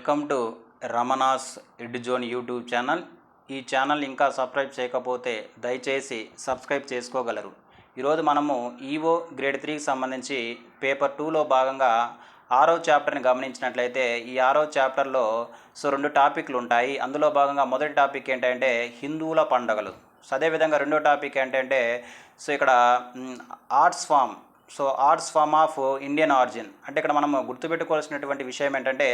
Welcome to Ramana's ed zone YouTube channel. ఈ channel ఇంకా subscribe చేయకపోతే దయచేసి సబ్స్క్రైబ్ చేసుకోగలరు. ఈరోజు మనము ఈవో గ్రేడ్ త్రీకి సంబంధించి పేపర్ టూలో భాగంగా ఆరో చాప్టర్ని గమనించినట్లయితే ఈ ఆరో చాప్టర్లో సో రెండు టాపిక్లు ఉంటాయి. అందులో భాగంగా మొదటి టాపిక్ ఏంటంటే హిందువుల పండుగలు. సో అదేవిధంగా రెండో టాపిక్ ఏంటంటే సో ఇక్కడ arts form so arts form of Indian origin. అంటే ఇక్కడ మనం గుర్తుపెట్టుకోవాల్సినటువంటి విషయం ఏంటంటే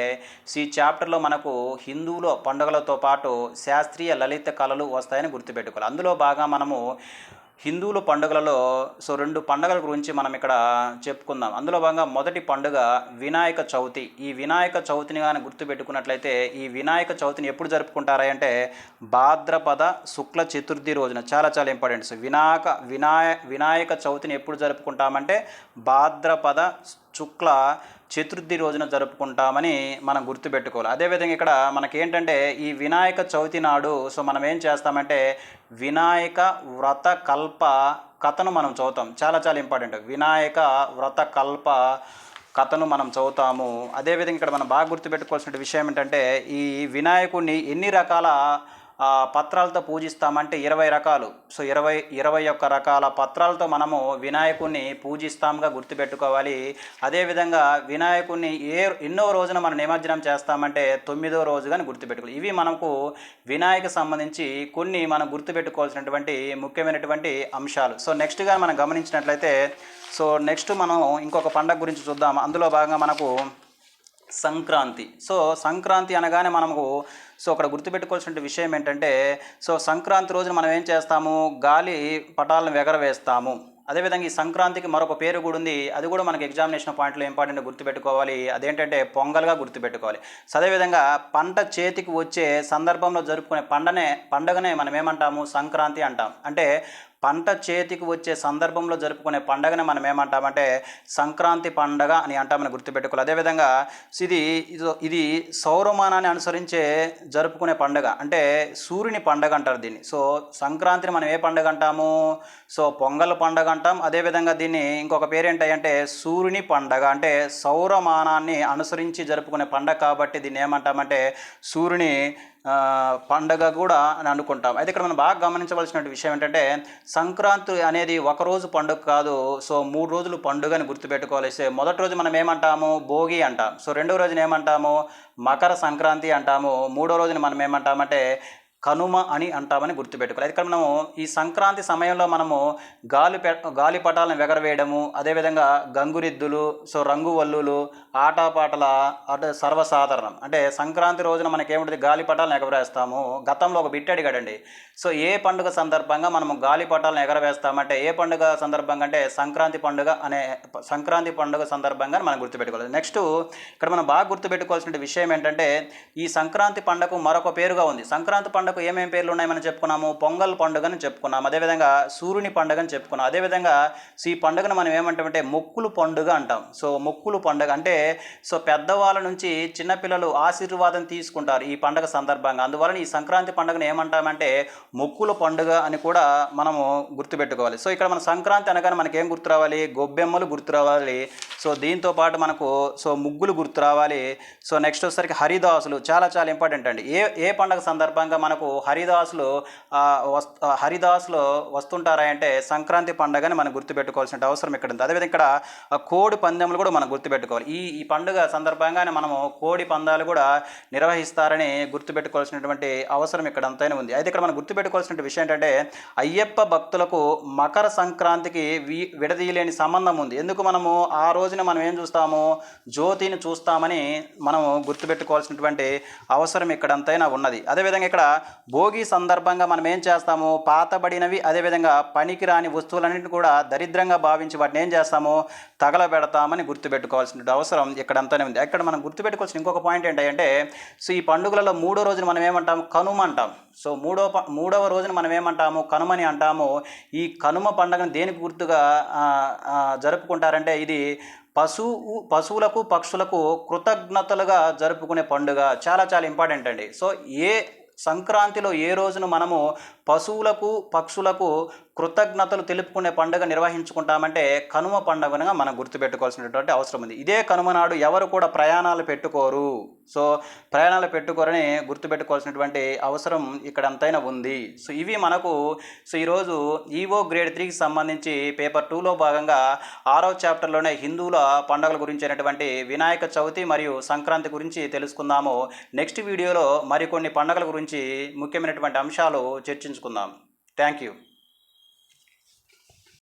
ఈ చాప్టర్లో మనకు హిందువుల పండుగలతో పాటు శాస్త్రీయ లలిత కళలు వస్తాయని గుర్తుపెట్టుకోవాలి. అందులో బాగా మనము హిందువుల పండుగలలో సో రెండు పండుగల గురించి మనం ఇక్కడ చెప్పుకుందాం. అందులో భాగంగా మొదటి పండుగ వినాయక చవితి. ఈ వినాయక చవితిని కానీ గుర్తుపెట్టుకున్నట్లయితే ఈ వినాయక చవితిని ఎప్పుడు జరుపుకుంటారా అంటే భాద్రపద శుక్ల చతుర్థి రోజున. చాలా చాలా ఇంపార్టెంట్స్ వినాయక వినాయ వినాయక చవితిని ఎప్పుడు జరుపుకుంటామంటే భాద్రపద శుక్ల చతుర్థి రోజున జరుపుకుంటామని మనం గుర్తుపెట్టుకోవాలి. అదేవిధంగా ఇక్కడ మనకేంటంటే ఈ వినాయక చవితి నాడు సో మనం ఏం చేస్తామంటే వినాయక వ్రత కల్ప కథను మనం చదువుతాం. చాలా చాలా ఇంపార్టెంట్. వినాయక వ్రత కల్ప కథను మనం చదువుతాము. అదేవిధంగా ఇక్కడ మనం బాగా గుర్తుపెట్టుకోవాల్సిన విషయం ఏంటంటే ఈ వినాయకుడిని ఎన్ని రకాల పత్రాలతో పూజిస్తామంటే ఇరవై రకాలు. సో ఇరవై ఇరవై ఒక్క రకాల పత్రాలతో మనము వినాయకుడిని పూజిస్తాంగా గుర్తుపెట్టుకోవాలి. అదేవిధంగా వినాయకుడిని ఏ ఎన్నో రోజున మనం నిమజ్జనం చేస్తామంటే తొమ్మిదో రోజు కానీ గుర్తుపెట్టుకోవాలి. ఇవి మనకు వినాయక సంబంధించి కొన్ని మనం గుర్తుపెట్టుకోవాల్సినటువంటి ముఖ్యమైనటువంటి అంశాలు. సో నెక్స్ట్గా మనం గమనించినట్లయితే సో నెక్స్ట్ మనం ఇంకొక పండగ గురించి చూద్దాం. అందులో భాగంగా మనకు సంక్రాంతి. సో సంక్రాంతి అనగానే మనము సో అక్కడ గుర్తుపెట్టుకోవాల్సిన విషయం ఏంటంటే సో సంక్రాంతి రోజున మనం ఏం చేస్తాము? గాలి పటాలను ఎగరవేస్తాము అదేవిధంగా ఈ సంక్రాంతికి మరొక పేరు కూడా ఉంది. అది కూడా మనకి ఎగ్జామినేషన్ పాయింట్లో ఇంపార్టెంట్ గుర్తుపెట్టుకోవాలి. అదేంటంటే పొంగల్గా గుర్తుపెట్టుకోవాలి. సో అదేవిధంగా పంట చేతికి వచ్చే సందర్భంలో జరుపుకునే పండనే పండగనే మనం ఏమంటాము? సంక్రాంతి అంటాం. అంటే పంట చేతికి వచ్చే సందర్భంలో జరుపుకునే పండగని మనం ఏమంటామంటే సంక్రాంతి పండగ అని అంటామని గుర్తుపెట్టుకోవాలి. అదేవిధంగా ఇది ఇది సౌరమానాన్ని అనుసరించే జరుపుకునే పండగ అంటే సూర్యుని పండగ అంటారు దీన్ని. సో సంక్రాంతిని మనం ఏ పండగ అంటాము? సో పొంగల్ పండగ అంటాం. అదేవిధంగా దీన్ని ఇంకొక పేరేంటంటే సూర్యుని పండగ అంటే సౌరమానాన్ని అనుసరించి జరుపుకునే పండగ కాబట్టి దీన్ని ఏమంటామంటే సూర్యుని పండగ కూడా అని అనుకుంటాం. అయితే ఇక్కడ మనం బాగా గమనించవలసిన విషయం ఏంటంటే సంక్రాంతి అనేది ఒక రోజు పండుగ కాదు సో మూడు రోజులు పండుగ అని గుర్తుపెట్టుకోవాలి మొదటి రోజు మనం ఏమంటాము? భోగి అంటాం. సో రెండో రోజున ఏమంటాము? మకర సంక్రాంతి అంటాము. మూడో రోజున మనం ఏమంటామంటే కనుమ అని అంటామని గుర్తుపెట్టుకోవాలి. ఇక్కడ మనము ఈ సంక్రాంతి సమయంలో మనము గాలి గాలిపటాలను ఎగరవేయడము అదేవిధంగా గంగురిద్దులు సో రంగు వల్లులు ఆటపాటల అంటే సర్వసాధారణం. అంటే సంక్రాంతి రోజున మనకేముంటుంది? గాలిపటాలను ఎగరవేస్తాము. గతంలో ఒక బిట్ అడిగాడండి. సో ఏ పండుగ సందర్భంగా మనము గాలిపటాలను ఎగరవేస్తామంటే ఏ పండుగ సందర్భంగా అంటే సంక్రాంతి పండుగ అనే సంక్రాంతి పండుగ సందర్భంగా మనం గుర్తుపెట్టుకోవాలి. నెక్స్ట్ ఇక్కడ మనం బాగా గుర్తుపెట్టుకోవాల్సిన విషయం ఏంటంటే ఈ సంక్రాంతి పండుగ మరొక పేరుగా ఉంది. సంక్రాంతి పండుగ ఏమేమి పేర్లు ఉన్నాయి మనం చెప్పుకున్నాము? పొంగల్ పండుగను చెప్పుకున్నాము చెప్పుకున్నాం. అదేవిధంగా సూర్యుని పండుగను చెప్పుకున్నాం. అదేవిధంగా సో ఈ పండుగను మనం ఏమంటామంటే మొక్కులు పండుగ అంటాం. సో మొక్కులు పండుగ అంటే సో పెద్దవాళ్ళ నుంచి చిన్నపిల్లలు ఆశీర్వాదం తీసుకుంటారు ఈ పండుగ సందర్భంగా. అందువలన ఈ సంక్రాంతి పండుగను ఏమంటామంటే మొక్కుల పండుగ అని కూడా మనము గుర్తుపెట్టుకోవాలి. సో ఇక్కడ మన సంక్రాంతి అనగానే మనకి ఏం గుర్తు రావాలి? గొబ్బెమ్మలు గుర్తు రావాలి. సో దీంతో పాటు మనకు సో ముగ్గులు గుర్తు రావాలి. సో నెక్స్ట్ వచ్చేసరికి హరిదాసులు చాలా చాలా ఇంపార్టెంట్ అండి. ఏ ఏ పండుగ సందర్భంగా మనకు హరిదాసులు హరిదాసులు వస్తుంటారా అంటే సంక్రాంతి పండుగని మనం గుర్తుపెట్టుకోవాల్సిన అవసరం ఇక్కడ ఉంది అదేవిధంగా ఇక్కడ కోడి పందెములు కూడా మనం గుర్తుపెట్టుకోవాలి. ఈ ఈ పండుగ సందర్భంగానే మనము కోడి పందాలు కూడా నిర్వహిస్తారని గుర్తుపెట్టుకోవాల్సినటువంటి అవసరం ఇక్కడ అంతైనా ఉంది. అయితే ఇక్కడ మనం గుర్తుపెట్టుకోవాల్సిన విషయం ఏంటంటే అయ్యప్ప భక్తులకు మకర సంక్రాంతికి వి విడదీయలేని సంబంధం ఉంది. ఎందుకు మనము ఆ రోజున మనం ఏం చూస్తాము? జ్యోతిని చూస్తామని మనము గుర్తుపెట్టుకోవాల్సినటువంటి అవసరం ఇక్కడ అంతైనా ఉన్నది. అదేవిధంగా ఇక్కడ భోగి సందర్భంగా మనం ఏం చేస్తాము? పాతబడినవి అదేవిధంగా పనికిరాని వస్తువులన్నింటిని కూడా దరిద్రంగా భావించి వాటిని ఏం చేస్తాము? తగలబెడతామని గుర్తుపెట్టుకోవాల్సిన అవసరం ఇక్కడ అంతానే ఉంది. ఇక్కడ మనం గుర్తుపెట్టుకోవాల్సిన ఇంకొక పాయింట్ ఏంటంటే సో ఈ పండుగలలో మూడో రోజున మనం ఏమంటాం కనుమ అంటాం. సో మూడో ప- మూడవ రోజున మనం ఏమంటాము? కనుమని అంటాము. ఈ కనుమ పండుగను దేనికి గుర్తుగా జరుపుకుంటారంటే ఇది పశువు పశువులకు పక్షులకు కృతజ్ఞతలుగా జరుపుకునే పండుగ. చాలా చాలా ఇంపార్టెంట్ అండి. సో ఏ సంక్రాంతిలో ఏ రోజున మనము పశువులకు పక్షులకు కృతజ్ఞతలు తెలుపుకునే పండుగ నిర్వహించుకుంటామంటే కనుమ పండుగనగా మనం గుర్తుపెట్టుకోవాల్సినటువంటి అవసరం ఉంది. ఇదే కనుమ నాడు ఎవరు కూడా ప్రయాణాలు పెట్టుకోరు. సో ప్రయాణాలు పెట్టుకోరని గుర్తుపెట్టుకోవాల్సినటువంటి అవసరం ఇక్కడ అంతైనా ఉంది. సో ఇవి మనకు సో ఈరోజు ఈవో గ్రేడ్ త్రీకి సంబంధించి పేపర్ టూలో భాగంగా ఆరో చాప్టర్లోనే హిందువుల పండుగల గురించి అయినటువంటి వినాయక చవితి మరియు సంక్రాంతి గురించి తెలుసుకుందాము. నెక్స్ట్ వీడియోలో మరికొన్ని పండుగల గురించి ముఖ్యమైనటువంటి అంశాలు చర్చించుకుందాం. Thank you.